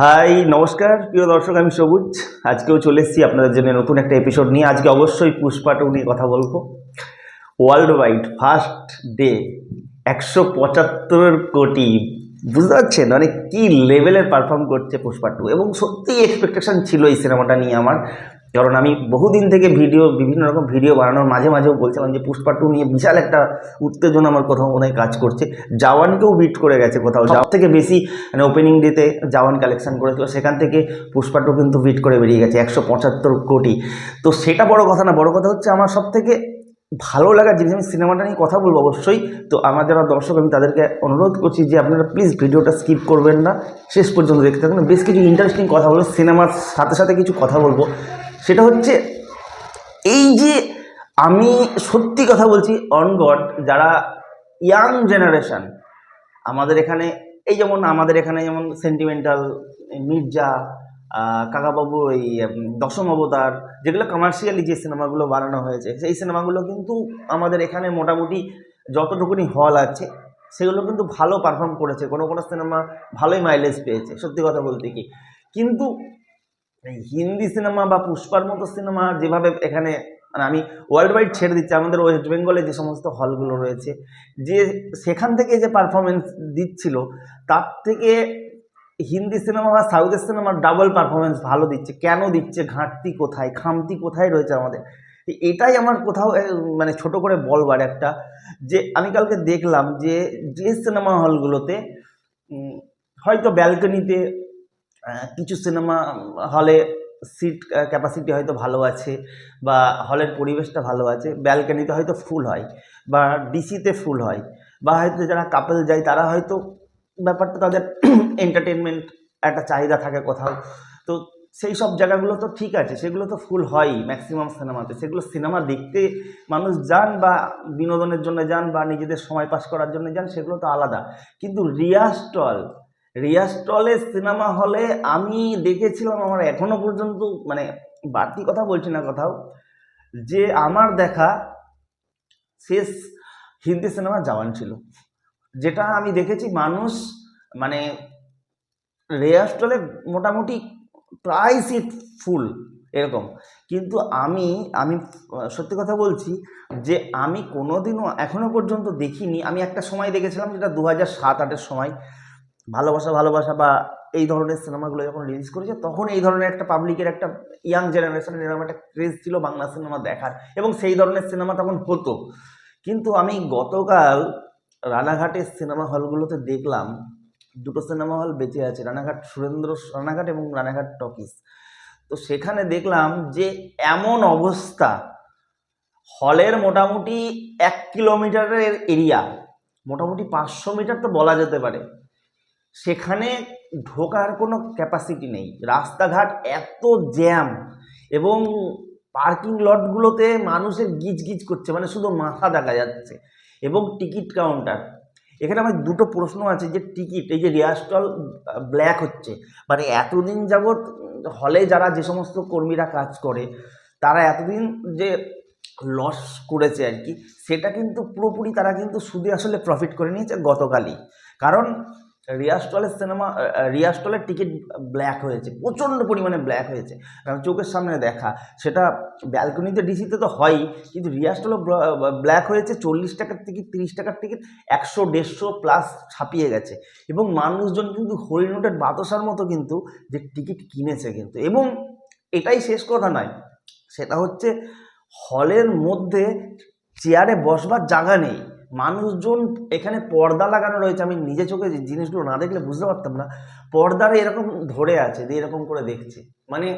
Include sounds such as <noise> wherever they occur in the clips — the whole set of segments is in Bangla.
হাই, নমস্কার, প্রিয় দর্শক, আমি সবুজ। আজকেও চলে এসেছি আপনাদের জন্য নতুন একটা এপিসোড নিয়ে। আজকে অবশ্যই পুষ্পা টু নিয়ে কথা বলব। ওয়ার্ল্ড ওয়াইড ফার্স্ট ডে একশো পঁচাত্তর কোটি, বুঝতে পারছেন? মানে কী লেভেলের পারফর্ম করছে পুষ্পা টু? এবং সত্যিই এক্সপেকটেশান ছিল এই সিনেমাটা নিয়ে আমার। কারণ আমি বহুদিন থেকে ভিডিও বিভিন্ন রকম ভিডিও বানানোর মাঝে মাঝেও বলছিলাম যে পুষ্পা টু নিয়ে বিশাল একটা উত্তেজনা আমার কোথাও মনে কাজ করছে। জাওয়ানকেও বিট করে গেছে কোথাও। সব থেকে বেশি মানে ওপেনিং ডেতে জাওয়ান কালেকশন করেছিল সেখান থেকে পুষ্পা টু কিন্তু বিট করে বেরিয়ে গেছে একশো পঁচাত্তর কোটি। তো সেটা বড় কথা না বড় কথা হচ্ছে আমার সব থেকে ভালো লাগার জিনিস আমি সিনেমাটা নিয়ে কথা বলব অবশ্যই। তো আমার যারা দর্শক আমি তাদেরকে অনুরোধ করছি যে আপনারা প্লিজ ভিডিওটা স্কিপ করবেন না। শেষ পর্যন্ত দেখতে থাকুন। বেশ কিছু ইন্টারেস্টিং কথা বলব সিনেমার সাথে সাথে কিছু কথা বলব। সেটা হচ্ছে এই যে আমি সত্যি কথা বলছি অন গড যারা ইয়াং জেনারেশান আমাদের এখানে, এই যেমন আমাদের এখানে যেমন সেন্টিমেন্টাল মির্জা কাকাবাবু, এই দশম অবতার, যেগুলো কমার্শিয়ালি যে সিনেমাগুলো বানানো হয়েছে, সেই সিনেমাগুলো কিন্তু আমাদের এখানে মোটামুটি যতটুকুনি হল আছে, সেগুলো কিন্তু ভালো পারফর্ম করেছে। কোনো কোনো সিনেমা ভালোই মাইলেজ পেয়েছে, সত্যি কথা বলতে কি। কিন্তু হিন্দি সিনেমা বা পুষ্পার মতো সিনেমা যেভাবে এখানে মানে আমি ওয়ার্ল্ড ওয়াইড ছেড়ে দিচ্ছি, আমাদের ওয়েস্ট বেঙ্গলে যে সমস্ত হলগুলো রয়েছে, যে সেখান থেকে যে পারফরমেন্স দিচ্ছিল, তার থেকে হিন্দি সিনেমা বা সাউথের সিনেমার ডাবল পারফরমেন্স ভালো দিচ্ছে। কেন দিচ্ছে? ঘাটতি কোথায়? খামতি কোথায় রয়েছে আমাদের? এটাই আমার কোথাও মানে ছোট করে বলবার একটা, যে আমি কালকে দেখলাম যে যে সিনেমা হলগুলোতে হয়তো ব্যালকনিতে কিছু সিনেমা হলে সিট ক্যাপাসিটি হয়তো ভালো আছে বা হলের পরিবেশটা ভালো আছে ব্যালকনিতে হয়তো ফুল হয় বা ডিসিতে ফুল হয় বা হয়তো যারা কাপেল যায় তারা হয়তো ব্যাপারটা তাদের <clears throat> এন্টারটেনমেন্ট একটা চাহিদা থাকে কোথাও। তো সেই সব জায়গাগুলো তো ঠিক আছে, সেগুলো তো ফুল হয়ই ম্যাক্সিমাম সিনেমাতে সেগুলো সিনেমা দেখতে মানুষ যান বা বিনোদনের জন্য যান বা নিজেদের সময় পাস করার জন্য যান, সেগুলো তো আলাদা। কিন্তু রিয়া স্টল রিয়া স্টলের সিনেমা হলে আমি দেখেছিলাম আমার এখনও পর্যন্ত মানে বাড়তি কথা বলছি না কোথাও, যে আমার দেখা শেষ হিন্দি সিনেমা জওয়ান ছিল। যেটা আমি দেখেছি মানুষ মানে রেয়া স্টলে মোটামুটি প্রায় সিট ফুল এরকম। কিন্তু আমি আমি সত্যি কথা বলছি যে আমি কোনোদিনও এখনও পর্যন্ত দেখিনি। আমি একটা সময় দেখেছিলাম যেটা দু হাজার সাত আটের সময়। ভালোবাসা ভালোবাসা বা এই ধরনের সিনেমাগুলো যখন রিলিজ করেছে, তখন এই ধরনের একটা পাবলিকের একটা ইয়াং জেনারেশনের এরকম একটা ক্রেজ ছিল বাংলা সিনেমা দেখার। এবং সেই ধরনের সিনেমা তখন হতো। কিন্তু আমি গতকাল রানাঘাটের সিনেমা হলগুলোতে দেখলাম, দুটো সিনেমা হল বেঁচে আছে, রানাঘাট সুরেন্দ্র, রানাঘাট এবং রানাঘাট টকিস তো সেখানে দেখলাম যে এমন অবস্থা, হলের মোটামুটি এক কিলোমিটারের এরিয়া মোটামুটি পাঁচশো মিটার তো বলা যেতে পারে। সেখানে ঢোকার কোনো ক্যাপাসিটি নেই। রাস্তাঘাট এত জ্যাম এবং পার্কিং লটগুলোতে মানুষের গিজ গিজ করছে মানে শুধু মাথা দেখা যাচ্ছে এবং টিকিট কাউন্টার এখানে আমার দুটো প্রশ্ন আছে যে টিকিট এই যে রিয়াস্টল ব্ল্যাক হচ্ছে মানে এতদিন যাবৎ হলে যারা যে সমস্ত কর্মীরা কাজ করে, তারা এতদিন যে লস করেছে আর কি, সেটা কিন্তু পুরোপুরি তারা কিন্তু সুদে আসলে প্রফিট করে নিয়েছে গতকালই। কারণ রিয়াস্টলের সিনেমা রিয়াস্টলের টিকিট ব্ল্যাক হয়েছে, প্রচণ্ড পরিমাণে ব্ল্যাক হয়েছে। কারণ চোখের সামনে দেখা, সেটা ব্যালকনিতে, ডিসিতে তো হয়ই, কিন্তু রিয়াস্টলও ব্ল্যাক হয়েছে, চল্লিশ টাকার টিকিট, তিরিশ টাকার টিকিট, একশো, দেড়শো প্লাস ছাপিয়ে গেছে। এবং মানুষজন কিন্তু হরিণোটের বাতাসার মতো কিন্তু যে টিকিট কিনেছে কিন্তু। এবং এটাই শেষ কথা নয়, সেটা হচ্ছে হলের মধ্যে চেয়ারে বসবার জায়গা নেই। মানুষজন এখানে পর্দা লাগানো রয়েছে। আমি নিজে চোখে যে জিনিসগুলো না দেখলে বুঝতে পারতাম না। পর্দারে এরকম ধরে আছে দিয়ে এরকম করে দেখছে। মানে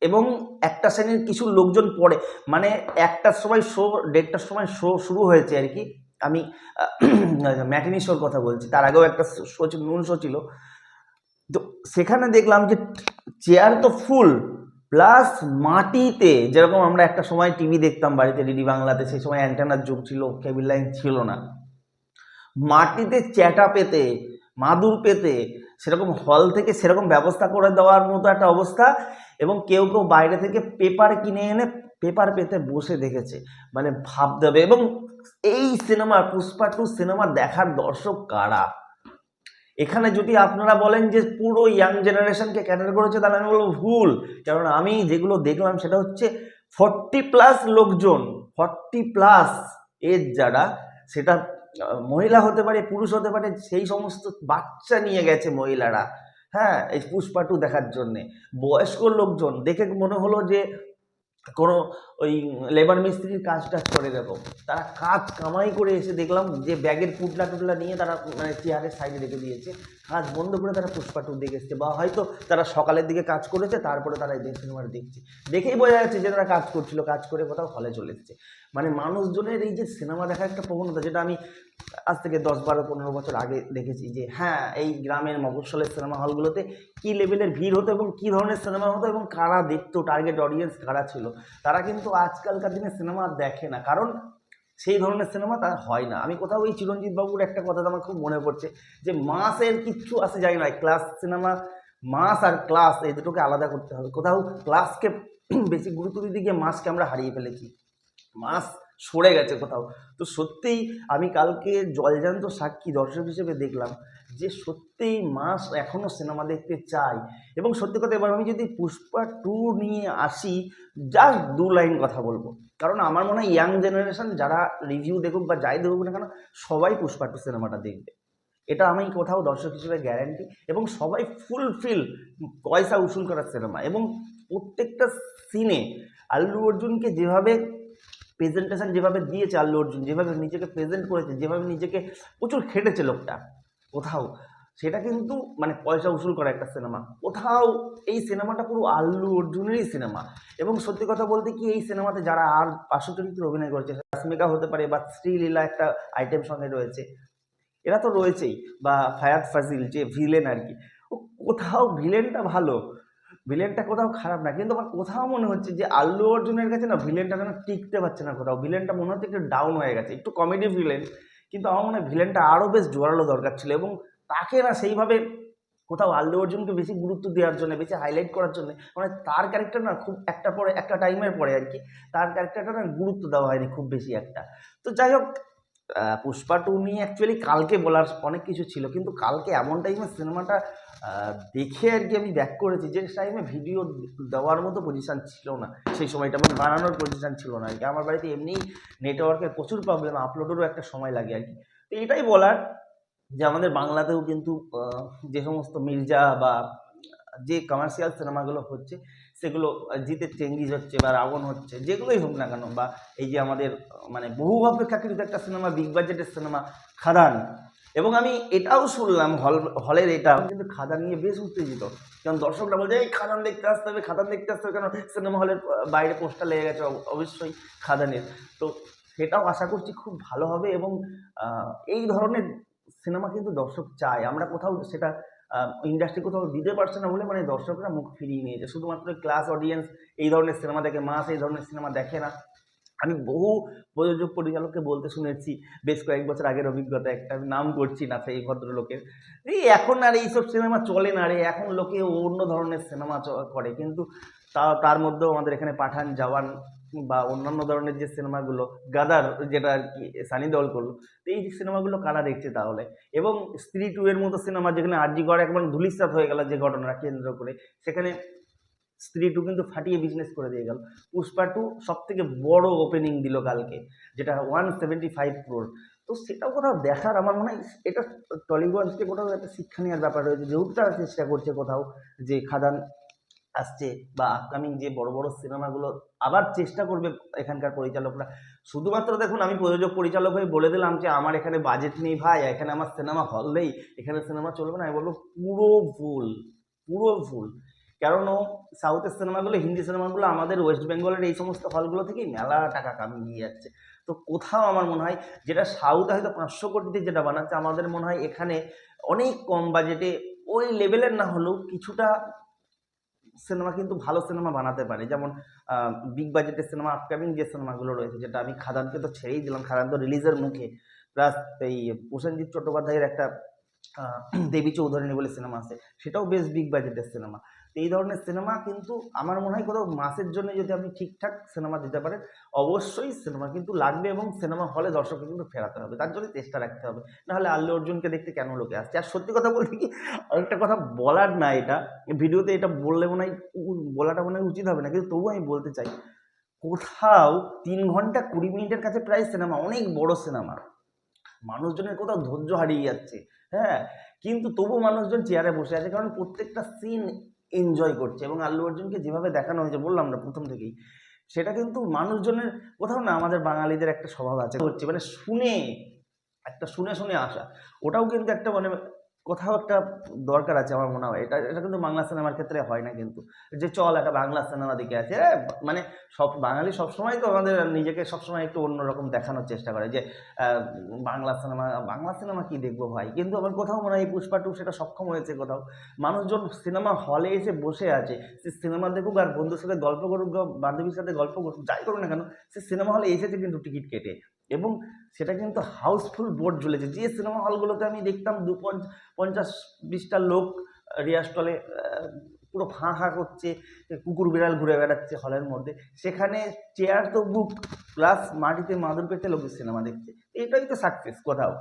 এবং একটা শ্রেণির কিছু লোকজন পড়ে। মানে একটার সময় শো, দেড়টার সময় শো শুরু হয়েছে আর কি। আমি ম্যাটিনি শোর কথা বলছি। তার আগেও একটা শো নুন শো ছিল। তো সেখানে দেখলাম যে, চেয়ার তো ফুল। প্লাস মাটিতে, যেরকম আমরা একটা সময় টিভি দেখতাম বাড়িতে ডিডি বাংলাতে সেই সময় অ্যান্টেনার যুগ ছিল কেবিল লাইন ছিল না। মাটিতে চ্যাটা পেতে, মাদুর পেতে, সেরকম হল থেকে সেরকম ব্যবস্থা করে দেওয়ার মতো একটা অবস্থা, এবং কেউ কেউ বাইরে থেকে পেপার কিনে এনে পেপার পেতে বসে দেখেছে। মানে ভাবতে হবে, এবং এই সিনেমা পুষ্পা টু সিনেমা দেখার দর্শক কারা? এখানে যদি আপনারা বলেন যে পুরো ইয়াং জেনারেশনকে ক্যাটার করেছে, তাহলে আমি বলব ভুল। কারণ আমি যেগুলো দেখলাম, সেটা হচ্ছে ফর্টি প্লাস লোকজন ফর্টি প্লাস এজ যারা, সেটা মহিলা হতে পারে, পুরুষ হতে পারে, সেই সমস্ত বাচ্চা নিয়ে গেছে মহিলারা। হ্যাঁ এই পুষ্পাটু দেখার জন্যে। বয়স্ক লোকজন, দেখে মনে হলো যে কোনো ওই লেবার মিস্ত্রির কাজ টাজ করে এরকম তারা কাজ কামাই করে এসে দেখলাম যে ব্যাগের পুটলা টুটলা নিয়ে তারা মানে চেয়ারের সাইডে রেখে দিয়েছে। কাজ বন্ধ করে তারা পুষ্পা টু দেখে এসছে বা হয়তো তারা সকালের দিকে কাজ করেছে, তারপরে তারা এই সিনেমাটা দেখছে। দেখেই বোঝা যাচ্ছে যে তারা কাজ করছিল, কাজ করে কোথাও হলে চলে এসছে। মানে মানুষজনের এই যে সিনেমা দেখার একটা প্রবণতা, যেটা আমি আজ থেকে দশ, বারো, পনেরো বছর আগে দেখেছি যে হ্যাঁ এই গ্রামের মফস্বলের সিনেমা হলগুলোতে কী লেভেলের ভিড় হতো এবং কী ধরনের সিনেমা হতো এবং কারা দেখতো টার্গেট অডিয়েন্স কারা ছিল, তারা কিন্তু আজকালকার দিনে সিনেমা দেখে না। কারণ সেই ধরনের সিনেমা তার হয় না। আমি কোথাও ওই চিরঞ্জিত বাবুর একটা কথা আমার খুব মনে পড়ছে যে, মাসের কিচ্ছু আসে যায় না, ক্লাস সিনেমা, মাস আর ক্লাস এই দুটোকে আলাদা করতে হবে। কোথাও ক্লাসকে বেশি গুরুত্ব দিতে গিয়ে মাসকে আমরা হারিয়ে ফেলেছি। মাস সরে গেছে কোথাও। তো সত্যিই আমি কালকে জলজান্ত সাক্ষী দর্শক হিসেবে দেখলাম যে সত্যিই মাস এখনও সিনেমা দেখতে চাই। এবং সত্যি কথা এবার আমি যদি পুষ্পা টু নিয়ে আসি জাস্ট দু লাইন কথা বলব। কারণ আমার মনে হয় ইয়াং জেনারেশন যারা রিভিউ দেখুক বা যাই দেখুক না কেন, সবাই পুষ্পা টু সিনেমাটা দেখবে। এটা আমি কোথাও দর্শক হিসেবে গ্যারান্টি এবং সবাই ফুলফিল পয়সা উসুল করার সিনেমা। এবং প্রত্যেকটা সিনে আল্লু অর্জুনকে যেভাবে প্রেজেন্টেশন যেভাবে দিয়েছে আল্লু অর্জুন, যেভাবে নিজেকে প্রেজেন্ট করেছে, যেভাবে নিজেকে প্রচুর খেটেছে লোকটা, কোথাও, সেটা কিন্তু মানে পয়সা উসুল করা একটা সিনেমা কোথাও এই সিনেমাটা পুরো আল্লু অর্জুনেরই সিনেমা এবং সত্যি কথা বলতে কি এই সিনেমাতে যারা আর পার্শ্ব চরিত্রে অভিনয় করেছে, রাশ্মিকা হতে পারে বা শ্রীলীলা একটা আইটেম সঙ্গে রয়েছে, এরা তো রয়েছেই, বা ফায়াদ ফাজিল যে ভিলেন আর কি, ও কোথাও ভিলেনটা ভালো ভিলেনটা কোথাও খারাপ না। কিন্তু আমার কোথাও মনে হচ্ছে যে আল্লু অর্জুনের কাছে না ভিলেনটা যেন টিকতে পারছে না কোথাও। ভিলেনটা মনে হচ্ছে একটু ডাউন হয়ে গেছে। একটু কমেডি ভিলেন কিন্তু আমার মনে হয় ভিলেনটা আরও বেশ জোরালো দরকার ছিল এবং তাকে না সেইভাবে কোথাও আল্লু অর্জুনকে বেশি গুরুত্ব দেওয়ার জন্য, বেশি হাইলাইট করার জন্য মানে তার ক্যারেক্টার না খুব একটা পরে, একটা টাইমের পরে আর কি, তার ক্যারেক্টারটা না গুরুত্ব দেওয়া হয়নি খুব বেশি একটা। তো যাই হোক পুষ্পা টু নিয়ে অ্যাকচুয়ালি কালকে বলার অনেক কিছু ছিল। কিন্তু কালকে এমন টাইমে সিনেমাটা দেখে আর কি আমি ব্যাক করেছি যে টাইমে ভিডিও দেওয়ার মতো পজিশান ছিল না। সেই সময়টা মানে বানানোর পজিশান ছিল না আর কি। আমার বাড়িতে এমনিই নেটওয়ার্কের প্রচুর প্রবলেম আপলোডেরও একটা সময় লাগে আর কি। তো এটাই বলার যে আমাদের বাংলাতেও কিন্তু যে সমস্ত মির্জা বা যে কমার্শিয়াল সিনেমাগুলো হচ্ছে সেগুলো জিতের চেঙ্গিজ হচ্ছে বা রাবণ হচ্ছে, যেগুলোই হোক না কেন, বা এই যে আমাদের মানে বহু অপেক্ষাকৃত একটা সিনেমা বিগ বাজেটের সিনেমা, খাদান। এবং আমি এটাও শুনলাম, হল, হলের এটা, কিন্তু খাদান নিয়ে বেশ উত্তেজিত। কারণ দর্শকরা বলছে, এই খাদান দেখতে আসতে হবে, খাদান দেখতে আসতে হবে, কেন সিনেমা হলের বাইরে পোস্টার লেগে গেছে? অব- অবশ্যই খাদানের। তো সেটাও আশা করছি খুব ভালো হবে এবং এই ধরনের সিনেমা কিন্তু দর্শক চায়। আমরা কোথাও সেটা ইন্ডাস্ট্রি কোথাও দিতে পারছে না বলে মানে দর্শকরা মুখ ফিরিয়ে নিয়েছে। শুধুমাত্র ক্লাস অডিয়েন্স এই ধরনের সিনেমা দেখে মাস এই ধরনের সিনেমা দেখে না। আমি বহু প্রযোজক পরিচালককে বলতে শুনেছি, বেশ কয়েক বছর আগের অভিজ্ঞতা, একটা আমি নাম করছি না সেই ভদ্রলোকের। এই এখন আর এইসব সিনেমা চলে না রে, এখন লোকে অন্য ধরনের সিনেমা করে। কিন্তু তা, তার মধ্যেও আমাদের এখানে পাঠান জওয়ান বা অন্যান্য ধরনের যে সিনেমাগুলো, গাদার যেটা আর কি, সানি দেওয়াল করল, তো এই সিনেমাগুলো কারা দেখছে তাহলে? এবং স্ত্রী টু এর মতো সিনেমা যেখানে আরজি গড় একবার ধুলিস্বাত হয়ে গেল যে ঘটনা কেন্দ্র করে, সেখানে স্ত্রী টু কিন্তু ফাটিয়ে বিজনেস করে দিয়ে গেল। পুষ্পা টু সব থেকে বড় ওপেনিং দিল কালকে, যেটা ওয়ান সেভেন্টি ফাইভ ক্রোর তো সেটাও কোথাও দেখার আমার মনে হয়, এটা টলিগঞ্জকে কোথাও একটা শিক্ষা নেওয়ার ব্যাপার রয়েছে। যেহেতু তারা চেষ্টা করছে কোথাও যে খাদান আসছে বা আপকামিং যে বড় বড় সিনেমাগুলো আবার চেষ্টা করবে এখানকার পরিচালকরা। শুধুমাত্র দেখুন, আমি প্রযোজক পরিচালক হয়ে বলে দিলাম যে, আমার এখানে বাজেট নেই ভাই, এখানে আমার সিনেমা হল নেই, এখানে সিনেমা চলবে না। আমি বলব, পুরো ভুল পুরো ভুল। ও সাউথের সিনেমাগুলো, হিন্দি সিনেমাগুলো, আমাদের ওয়েস্ট বেঙ্গলের এই সমস্ত হলগুলো থেকেই মেলা টাকা কামিয়ে যাচ্ছে। তো কোথাও আমার মনে হয়, যেটা সাউথে হয়তো পাঁচশো কোটিতে যেটা বানাচ্ছে, আমাদের মনে হয় এখানে অনেক কম বাজেটে ওই লেভেলের না হলেও কিছুটা সিনেমা কিন্তু ভালো সিনেমা বানাতে পারে। যেমন বিগ বাজেটের সিনেমা আপকামিং যে সিনেমাগুলো রয়েছে, যেটা আমি খাদানকে তো ছেড়েই দিলাম, খাদান তো রিলিজের মুখে। প্লাস এই প্রসেনজিৎ চট্টোপাধ্যায়ের একটা <clears throat> দেবী চৌধুরানী বলে সিনেমা আছে, সেটাও বেশ বিগ বাজেটের সিনেমা। এই ধরনের সিনেমা কিন্তু আমার মনে হয় কোথাও মাসের জন্য যদি আপনি ঠিকঠাক সিনেমা দিতে পারেন, অবশ্যই সিনেমা কিন্তু লাগবে এবং সিনেমা হলে দর্শককে কিন্তু ফেরাতে হবে। তার জন্য চেষ্টা রাখতে হবে। নাহলে আল্লু অর্জুনকে দেখতে কেন লোকে আসছে? আর সত্যি কথা বলতে কি, আরেকটা কথা বলার না এটা। ভিডিওতে এটা বললে মনে হয় বলাটা মনে হয় উচিত হবে না। কিন্তু তবুও আমি বলতে চাই, কোথাও তিন ঘণ্টা কুড়ি মিনিটের কাছে প্রায় সিনেমা অনেক বড় সিনেমা মানুষজনের কোথাও ধৈর্য হারিয়ে যাচ্ছে। হ্যাঁ? কিন্তু তবুও মানুষজন চেয়ারে বসে আছে। কারণ প্রত্যেকটা সিন এনজয় করছে এবং আল্লু অর্জুনকে যেভাবে দেখানো হয়েছে, বললাম না প্রথম থেকেই, সেটা কিন্তু মানুষজনের কোথাও না, আমাদের বাঙালিদের একটা স্বভাব আছে। হচ্ছে মানে শুনে, একটা শুনে শুনে আসা, ওটাও কিন্তু একটা মানে কোথাও একটা দরকার আছে আমার মনে হয়। এটা এটা কিন্তু বাংলা সিনেমার ক্ষেত্রে হয় না কিন্তু। যে চল একটা বাংলা সিনেমা দিকে আছে মানে সব, বাঙালি সবসময় তো আমাদের নিজেকে সবসময় একটু অন্যরকম দেখানোর চেষ্টা করে যে বাংলা সিনেমা বাংলা সিনেমা কি দেখব ভাই? কিন্তু আমার কোথাও মনে হয় পুষ্পা টু সেটা সক্ষম হয়েছে কোথাও। মানুষজন সিনেমা হলে এসে বসে আছে, সে সিনেমা দেখুক আর বন্ধুর সাথে গল্প করুক বান্ধবীর সাথে গল্প করুক, যাই করুক না কেন, সে সিনেমা হলে এসেছে কিন্তু টিকিট কেটে। এবং সেটা কিন্তু হাউসফুল বোর্ড ঝুলেছে। যে সিনেমা হলগুলোতে আমি দেখতাম দু পঞ্চ- পঞ্চাশ বিশটা লোক রিয়া স্টলে পুরো ফাঁ হাঁ করছে, কুকুর বিড়াল ঘুরে বেড়াচ্ছে হলের মধ্যে। সেখানে চেয়ার তো বুক প্লাস মাটিতে মাদুর পেতে লোকের সিনেমা দেখছে। এটাই তো সাকসেস কোথাও।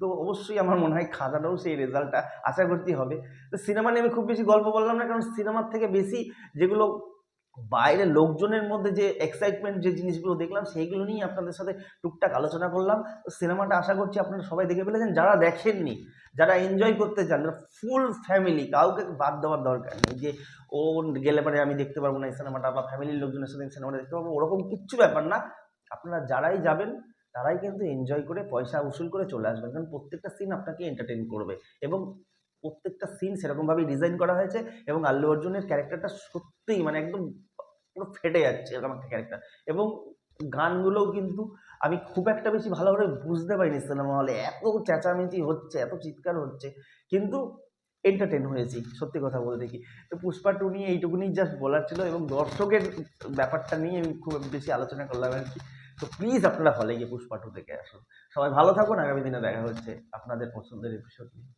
তো অবশ্যই আমার মনে হয় খাদাটাও সেই রেজাল্টটা আশা করতে হবে। তো সিনেমা নিয়ে আমি খুব বেশি গল্প বললাম না, কারণ সিনেমার থেকে বেশি যেগুলো বাইরে লোকজনের মধ্যে যে এক্সাইটমেন্ট যে জিনিসগুলো দেখলাম, সেইগুলো নিয়ে আপনাদের সাথে টুকটাক আলোচনা করলাম। সিনেমাটা আশা করছি আপনারা সবাই দেখে ফেলেছেন। যারা দেখেননি, যারা এনজয় করতে চান, যারা ফুল ফ্যামিলি কাউকে বাদ দেওয়ার দরকার নেই যে, ও গেলে পরে আমি দেখতে পারব না এই সিনেমাটা বা ফ্যামিলির লোকজনের সাথে সিনেমাটা দেখতে পারব, ওরকম কিচ্ছু ব্যাপার না। আপনারা যারাই যাবেন, তারাই কিন্তু এনজয় করে পয়সা উসুল করে চলে আসবেন। কারণ প্রত্যেকটা সিন আপনাকে এন্টারটেইন করবে। এবং প্রত্যেকটা সিন সেরকমভাবেই ডিজাইন করা হয়েছে এবং আল্লু অর্জুনের ক্যারেক্টারটা সত্যিই মানে একদম পুরো ফেটে যাচ্ছে এরকম একটা ক্যারেক্টার এবং গানগুলোও কিন্তু আমি খুব একটা বেশি ভালোভাবে বুঝতে পারিনি সিনেমা হলে এত চেঁচামেচি হচ্ছে, এত চিৎকার হচ্ছে, কিন্তু এন্টারটেন হয়েছি, সত্যি কথা বলতে কি। তো পুষ্পা টু নিয়ে এইটুকুনি জাস্ট বলার ছিল এবং দর্শকের ব্যাপারটা নিয়ে আমি খুব বেশি আলোচনা করলাম আর কি। তো প্লিজ আপনারা হলে গিয়ে পুষ্পা টু দেখে আসুন। সবাই ভালো থাকুন, আগামী দিনে দেখা হচ্ছে আপনাদের পছন্দের এপিসোড নিয়ে।